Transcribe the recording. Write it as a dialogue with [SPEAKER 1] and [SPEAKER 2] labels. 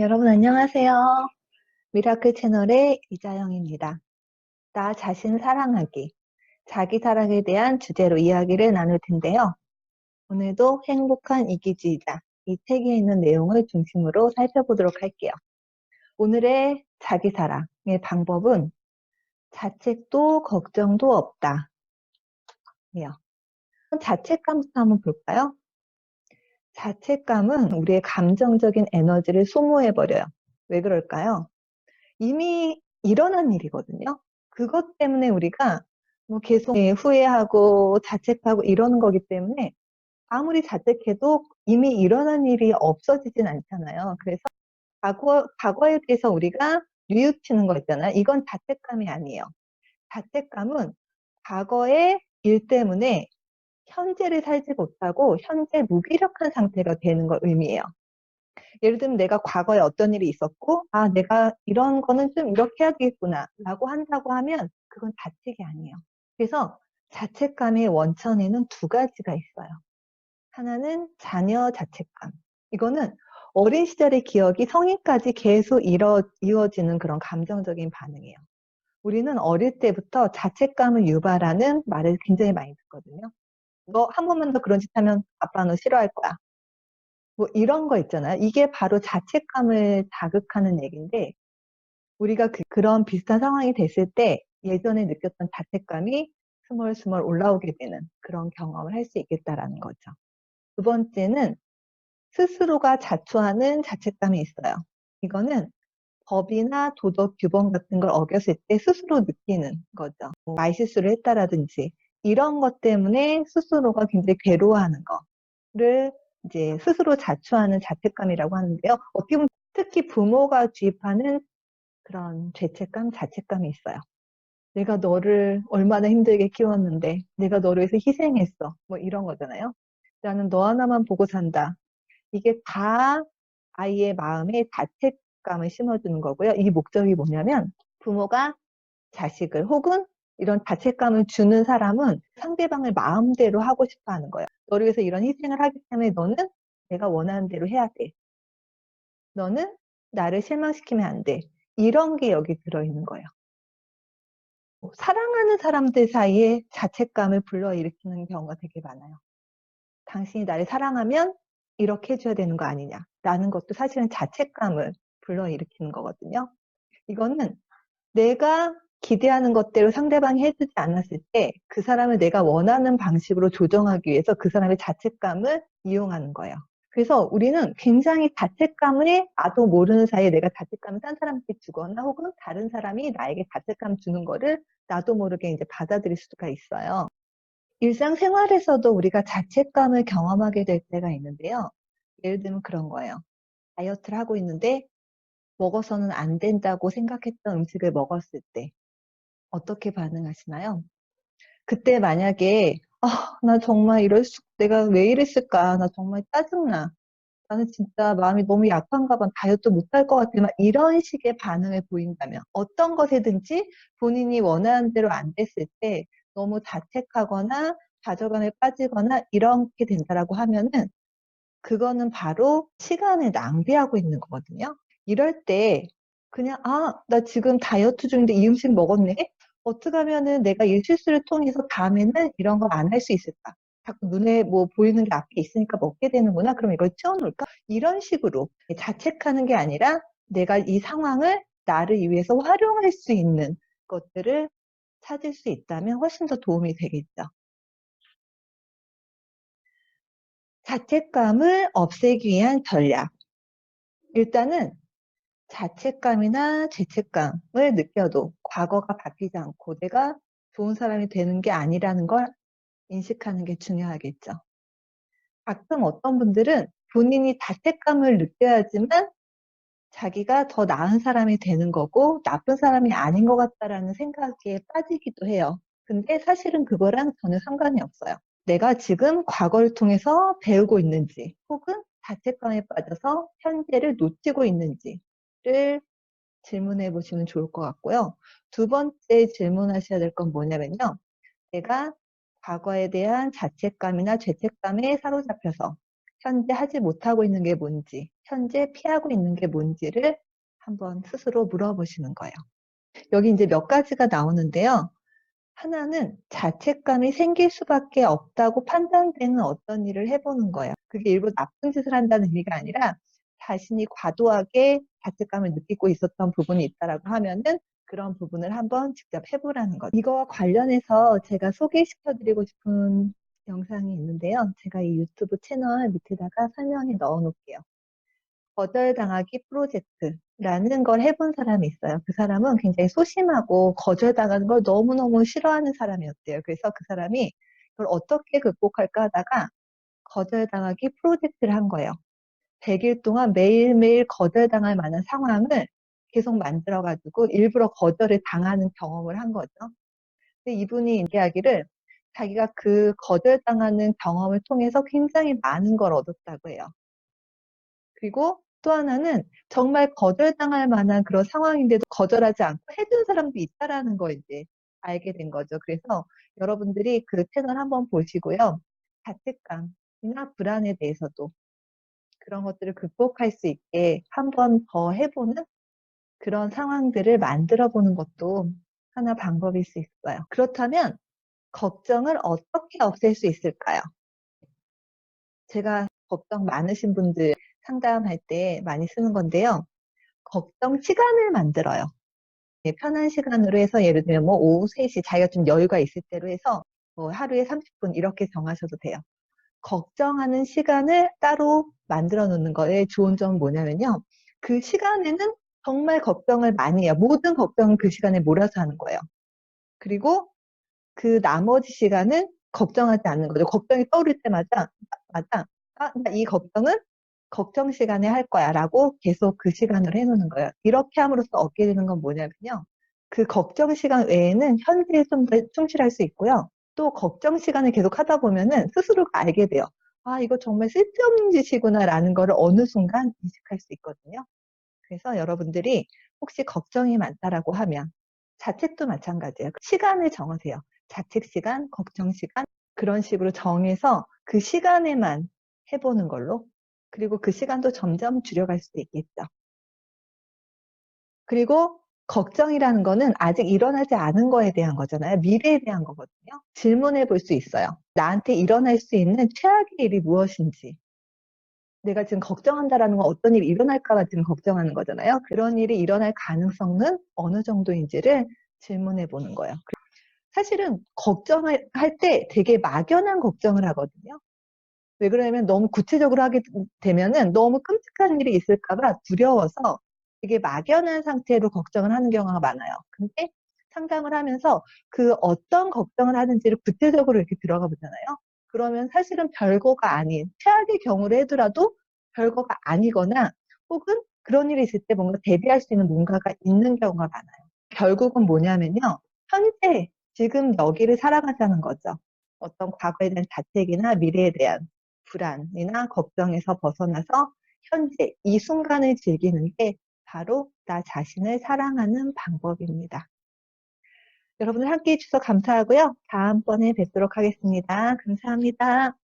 [SPEAKER 1] 여러분 안녕하세요. 미라클 채널의 이자영입니다. 나 자신 사랑하기, 자기 사랑에 대한 주제로 이야기를 나눌 텐데요. 오늘도 행복한 이기주의자, 이 책에 있는 내용을 중심으로 살펴보도록 할게요. 오늘의 자기 사랑의 방법은 자책도 걱정도 없다. 자책감부터 한번 볼까요? 자책감은 우리의 감정적인 에너지를 소모해버려요. 왜 그럴까요? 이미 일어난 일이거든요. 그것 때문에 우리가 뭐 계속 후회하고 자책하고 이러는 거기 때문에 아무리 자책해도 이미 일어난 일이 없어지진 않잖아요. 그래서 과거, 과거에 대해서 우리가 뉘우치는 거 있잖아요. 이건 자책감이 아니에요. 자책감은 과거의 일 때문에 현재를 살지 못하고 현재 무기력한 상태가 되는 걸 의미해요. 예를 들면 내가 과거에 어떤 일이 있었고 아 내가 이런 거는 좀 이렇게 해야 되겠구나 라고 한다고 하면 그건 자책이 아니에요. 그래서 자책감의 원천에는 두 가지가 있어요. 하나는 자녀 자책감. 이거는 어린 시절의 기억이 성인까지 계속 이뤄, 이어지는 그런 감정적인 반응이에요. 우리는 어릴 때부터 자책감을 유발하는 말을 굉장히 많이 듣거든요. 너 한 번만 더 그런 짓 하면 아빠 너 싫어할 거야. 뭐 이런 거 있잖아요. 이게 바로 자책감을 자극하는 얘기인데 우리가 그, 그런 비슷한 상황이 됐을 때 예전에 느꼈던 자책감이 스멀스멀 올라오게 되는 그런 경험을 할 수 있겠다라는 거죠. 두 번째는 스스로가 자초하는 자책감이 있어요. 이거는 법이나 도덕 규범 같은 걸 어겼을 때 스스로 느끼는 거죠. 뭐 말실수를 했다라든지 이런 것 때문에 스스로가 굉장히 괴로워하는 거를 이제 스스로 자초하는 자책감이라고 하는데요. 어떻게 보면 특히 부모가 주입하는 그런 죄책감, 자책감이 있어요. 내가 너를 얼마나 힘들게 키웠는데, 내가 너를 위해서 희생했어. 뭐 이런 거잖아요. 나는 너 하나만 보고 산다. 이게 다 아이의 마음에 자책감을 심어주는 거고요. 이 목적이 뭐냐면 부모가 자식을 혹은 이런 자책감을 주는 사람은 상대방을 마음대로 하고 싶어 하는 거예요. 너를 위해서 이런 희생을 하기 때문에 너는 내가 원하는 대로 해야 돼. 너는 나를 실망시키면 안 돼. 이런 게 여기 들어있는 거예요. 사랑하는 사람들 사이에 자책감을 불러일으키는 경우가 되게 많아요. 당신이 나를 사랑하면 이렇게 해줘야 되는 거 아니냐. 라는 것도 사실은 자책감을 불러일으키는 거거든요. 이거는 내가 기대하는 것대로 상대방이 해주지 않았을 때 그 사람을 내가 원하는 방식으로 조정하기 위해서 그 사람의 자책감을 이용하는 거예요. 그래서 우리는 굉장히 자책감을 나도 모르는 사이에 내가 자책감을 딴 사람한테 주거나 혹은 다른 사람이 나에게 자책감 주는 거를 나도 모르게 이제 받아들일 수가 있어요. 일상생활에서도 우리가 자책감을 경험하게 될 때가 있는데요. 예를 들면 그런 거예요. 다이어트를 하고 있는데 먹어서는 안 된다고 생각했던 음식을 먹었을 때 어떻게 반응하시나요? 그때 만약에 아, 나 정말 이럴 수, 내가 왜 이랬을까? 나 정말 짜증나. 나는 진짜 마음이 너무 약한가 봐. 다이어트 못할 것 같아. 막 이런 식의 반응을 보인다면 어떤 것이든지 본인이 원하는 대로 안 됐을 때 너무 자책하거나 좌절감에 빠지거나 이렇게 된다라고 하면은 그거는 바로 시간을 낭비하고 있는 거거든요. 이럴 때 그냥 아, 나 지금 다이어트 중인데 이 음식 먹었네? 어떻게 하면은 내가 이 실수를 통해서 다음에는 이런 걸 안 할 수 있을까? 자꾸 눈에 뭐 보이는 게 앞에 있으니까 먹게 되는구나. 그럼 이걸 치워놓을까? 이런 식으로 자책하는 게 아니라 내가 이 상황을 나를 위해서 활용할 수 있는 것들을 찾을 수 있다면 훨씬 더 도움이 되겠죠. 자책감을 없애기 위한 전략. 일단은 자책감이나 죄책감을 느껴도 과거가 바뀌지 않고 내가 좋은 사람이 되는 게 아니라는 걸 인식하는 게 중요하겠죠. 가끔 어떤 분들은 본인이 자책감을 느껴야지만 자기가 더 나은 사람이 되는 거고 나쁜 사람이 아닌 것 같다라는 생각에 빠지기도 해요. 근데 사실은 그거랑 전혀 상관이 없어요. 내가 지금 과거를 통해서 배우고 있는지 혹은 자책감에 빠져서 현재를 놓치고 있는지 를 질문해 보시면 좋을 것 같고요. 두 번째 질문하셔야 될 건 뭐냐면요. 내가 과거에 대한 자책감이나 죄책감에 사로잡혀서 현재 하지 못하고 있는 게 뭔지, 현재 피하고 있는 게 뭔지를 한번 스스로 물어보시는 거예요. 여기 이제 몇 가지가 나오는데요. 하나는 자책감이 생길 수밖에 없다고 판단되는 어떤 일을 해보는 거예요. 그게 일부러 나쁜 짓을 한다는 의미가 아니라 자신이 과도하게 자책감을 느끼고 있었던 부분이 있다라고 하면은 그런 부분을 한번 직접 해보라는 거죠. 이거와 관련해서 제가 소개시켜드리고 싶은 영상이 있는데요. 제가 이 유튜브 채널 밑에다가 설명에 넣어 놓을게요. 거절당하기 프로젝트라는 걸 해본 사람이 있어요. 그 사람은 굉장히 소심하고 거절당하는 걸 너무너무 싫어하는 사람이었대요. 그래서 그 사람이 그걸 어떻게 극복할까 하다가 거절당하기 프로젝트를 한 거예요. 100일 동안 매일매일 거절당할 만한 상황을 계속 만들어가지고 일부러 거절을 당하는 경험을 한 거죠. 근데 이분이 얘기하기를 자기가 그 거절당하는 경험을 통해서 굉장히 많은 걸 얻었다고 해요. 그리고 또 하나는 정말 거절당할 만한 그런 상황인데도 거절하지 않고 해준 사람도 있다라는 걸 이제 알게 된 거죠. 그래서 여러분들이 그 채널 한번 보시고요. 자책감이나 불안에 대해서도 그런 것들을 극복할 수 있게 한 번 더 해보는 그런 상황들을 만들어 보는 것도 하나 방법일 수 있어요. 그렇다면 걱정을 어떻게 없앨 수 있을까요? 제가 걱정 많으신 분들 상담할 때 많이 쓰는 건데요. 걱정 시간을 만들어요. 네, 편한 시간으로 해서 예를 들면 뭐 오후 3시 자기가 좀 여유가 있을 때로 해서 뭐 하루에 30분 이렇게 정하셔도 돼요. 걱정하는 시간을 따로 만들어 놓는 거에 좋은 점은 뭐냐면요. 그 시간에는 정말 걱정을 많이 해요. 모든 걱정은 그 시간에 몰아서 하는 거예요. 그리고 그 나머지 시간은 걱정하지 않는 거죠. 걱정이 떠오를 때마다 마다 아, 이 걱정은 걱정 시간에 할 거야 라고 계속 그 시간을 해놓는 거예요. 이렇게 함으로써 얻게 되는 건 뭐냐면요. 그 걱정 시간 외에는 현재에 좀 더 충실할 수 있고요. 또 걱정 시간을 계속 하다 보면은 스스로가 알게 돼요. 아, 이거 정말 쓸데없는 짓이구나 라는 거를 어느 순간 인식할 수 있거든요. 그래서 여러분들이 혹시 걱정이 많다라고 하면 자책도 마찬가지예요. 시간을 정하세요. 자책 시간, 걱정 시간 그런 식으로 정해서 그 시간에만 해보는 걸로 그리고 그 시간도 점점 줄여갈 수도 있겠죠. 그리고 걱정이라는 거는 아직 일어나지 않은 거에 대한 거잖아요. 미래에 대한 거거든요. 질문해 볼 수 있어요. 나한테 일어날 수 있는 최악의 일이 무엇인지. 내가 지금 걱정한다라는 건 어떤 일이 일어날까봐 지금 걱정하는 거잖아요. 그런 일이 일어날 가능성은 어느 정도인지를 질문해 보는 거예요. 사실은 걱정할 때 되게 막연한 걱정을 하거든요. 왜 그러냐면 너무 구체적으로 하게 되면은 너무 끔찍한 일이 있을까봐 두려워서 되게 막연한 상태로 걱정을 하는 경우가 많아요. 근데 상담을 하면서 그 어떤 걱정을 하는지를 구체적으로 이렇게 들어가 보잖아요. 그러면 사실은 별거가 아닌 최악의 경우를 해더라도 별거가 아니거나 혹은 그런 일이 있을 때 뭔가 대비할 수 있는 뭔가가 있는 경우가 많아요. 결국은 뭐냐면요. 현재 지금 여기를 살아가자는 거죠. 어떤 과거에 대한 자책이나 미래에 대한 불안이나 걱정에서 벗어나서 현재 이 순간을 즐기는 게 바로 나 자신을 사랑하는 방법입니다. 여러분들 함께 해주셔서 감사하고요. 다음번에 뵙도록 하겠습니다. 감사합니다.